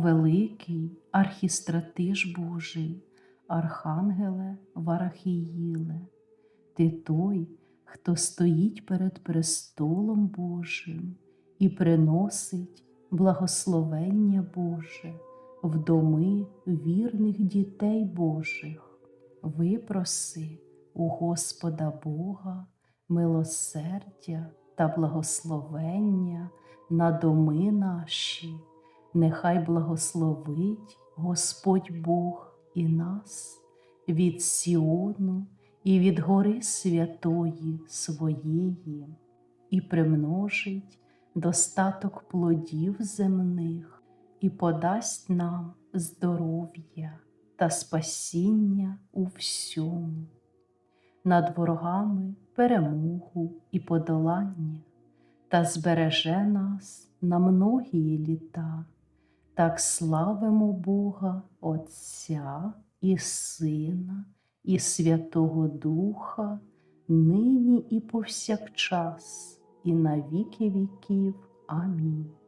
великий архістратиш Божий, Архангеле Варахіїле, ти той, хто стоїть перед престолом Божим і приносить благословення Боже в доми вірних дітей Божих. Випроси у Господа Бога милосердя та благословення на доми наші, нехай благословить Господь Бог і нас від Сіону і від гори святої своєї, і примножить достаток плодів земних, і подасть нам здоров'я та спасіння у всьому, над ворогами перемогу і подолання, та збереже нас на многії літа. Так славимо Бога Отця і Сина, і Святого Духа, нині і повсякчас, і на віки віків. Амінь.